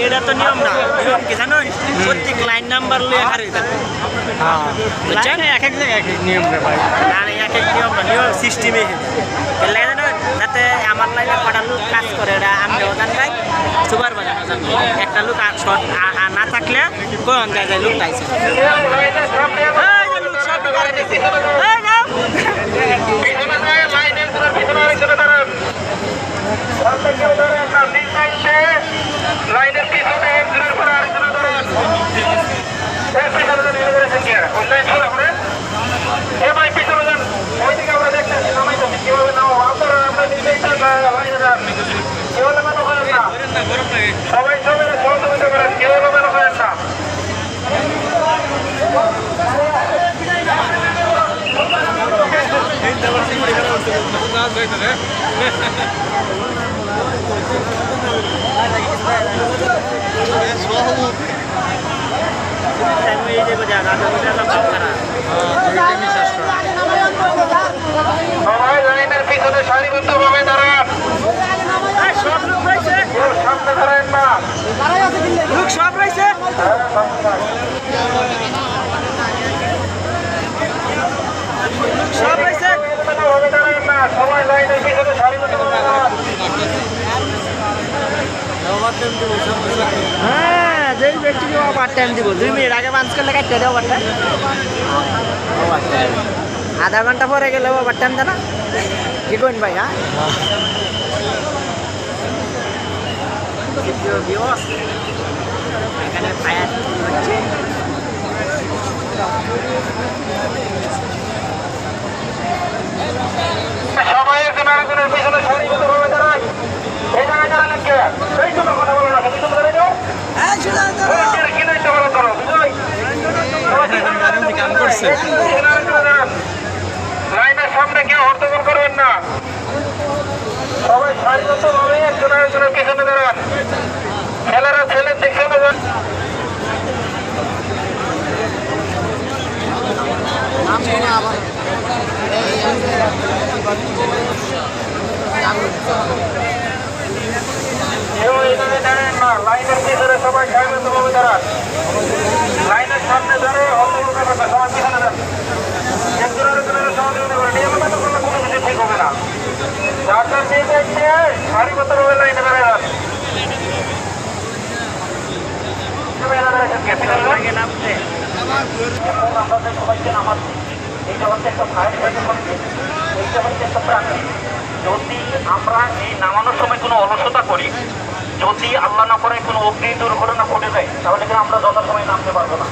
এটা তো নিয়ম না। নিয়ম কি জানো প্রত্যেক লাইন নাম্বার লিয়ে হারে হ্যাঁ। বুঝছেন? এক এক জায়গায় এক এক নিয়ম রে ভাই। না এক এক নিয়ম না নিয়ম সিস্টেমে লাগে জানো যাতে আমার লাইনে কটা লোক কাজ করে এটা আমি ওজান ভাই সুপার বাজার একটা লোক না থাকলে কোন যায় লোক এই লোক সব করে দিছে এই নাও লাইনের পিছনে একজনের পরে আরেকজনের ধরেন এই পিছনে তো নিয়ে করেছেন কি অনলাইন ছিল আপনার এ ভাই পিছনে যান ওইদিকে আমরা দেখতেছি নামাইতেছি কীভাবে নাও আপনারা আমরা নিজেই লাইনে যান কেউ মেনো করেন না সবাই জমে সহযোগিতা করেন কেউ মেনো করেন না আমি এই যে বাজার রাজা বাজার সব খারাপ সবাই লাইনের পিছনে সারিবদ্ধভাবে দাঁড়ান সব লোক রয়েছে সব রয়েছে হ্যাঁ, সামনে দাঁড়ান। সব রয়েছে ভাবে দাঁড়ান না সবাই লাইনের পিছনে সারিবদ্ধভাবে দাঁড়ান হ্যাঁ যেই ব্যক্তিকে ওভার টাইম দিব। দুই মিনিট আগে পাঁচ করলে কাটতে দেবো ওভার টাইম আধা ঘণ্টা পরে গেলে ওভার টাইম জানা কি করেন ভাই হ্যাঁ? এখানে ফায়ার হচ্ছে সবাই একজন আরেকজনের পিছনে সারিবদ্ধভাবে দাঁড়ান এই জায়গায় দাঁড়ালেন কে এই জন্য কথা বলো না তুমি তো দাঁড়িয়ে যাও ওই কি দায়িত্ব পালন করো বুঝলি কাম করছে। লাইনের সামনে কেউ হস্তক্ষেপ করবেন না। সবাই সারিবদ্ধভাবে একজন দাঁড়ান। ছেলেরা ছেলের যান কেউ এইভাবে দাঁড়ান না, লাইনের পিছনে সবাই সারিবদ্ধভাবে দাঁড়ান লাইনের সামনে দাঁড়িয়ে হস্তক্ষেপ করবেন না সবাই পিছনে দাঁড়ান একজন আরেকজনের সহযোগিতা করে নিয়ম মেনে করলে কোনো কিছু ঠিক হবে না যার যার যে দেখছে সারিবদ্ধভাবে লাইনে দাঁড়ান নামতে আমাদের সবাইকে নামাচ্ছি এইটা হচ্ছে একটা ফায়ার ফাইটার করছে হচ্ছে যদি আমরা এই নামানোর সময় কোনো অলসতা করি যদি আল্লাহ না করে কোনো অগ্নি দুর্ঘটনা ঘটে যায় তাহলে কিন্তু আমরা যথাসময় নামতে পারব না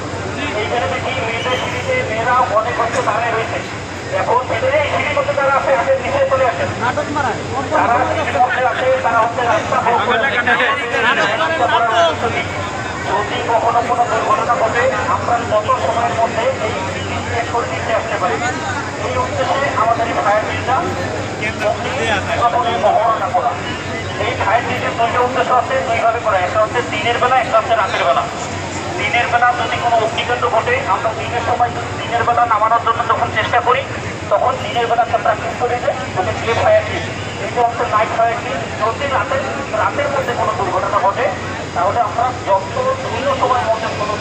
এইখানে দেখি মেয়েদের সিঁড়িতে মেয়েরা অনেক কষ্ট দাঁড়িয়ে রয়েছে এখন ছেলে এই সিঁড়ির মধ্যে যারা আছে আসে নিচে চলে আসেন তারা আছে তারা হচ্ছে রাস্তা কখনো কোনো দুর্ঘটনা ঘটে আমরা কত সময়ের মধ্যে এই সরিয়ে নিতে আসতে পারি এই উদ্দেশ্যে আমাদের এই ফায়ার মহড়াটা করা এই ফায়ার ব্রিগেডের দুইটা উদ্দেশ্য আছে দুইভাবে করা একটা হচ্ছে দিনের বেলা একটা হচ্ছে রাতের বেলা দিনের বেলা যদি কোনো অগ্নিকাণ্ড ঘটে আমরা দিনের সময় দিনের বেলা নামানোর জন্য যখন চেষ্টা করি তখন দিনের বেলা একটা প্র্যাকটিস করে যে ওকে ডে ফায়ার ব্রিগেড এইটা হচ্ছে নাইট ফায়ার ব্রিগেড যদি রাতের রাতের মধ্যে কোনো দুর্ঘটনা ঘটে। তাহলে আমরা যত দ্রুত সময়ের মধ্যে কোনো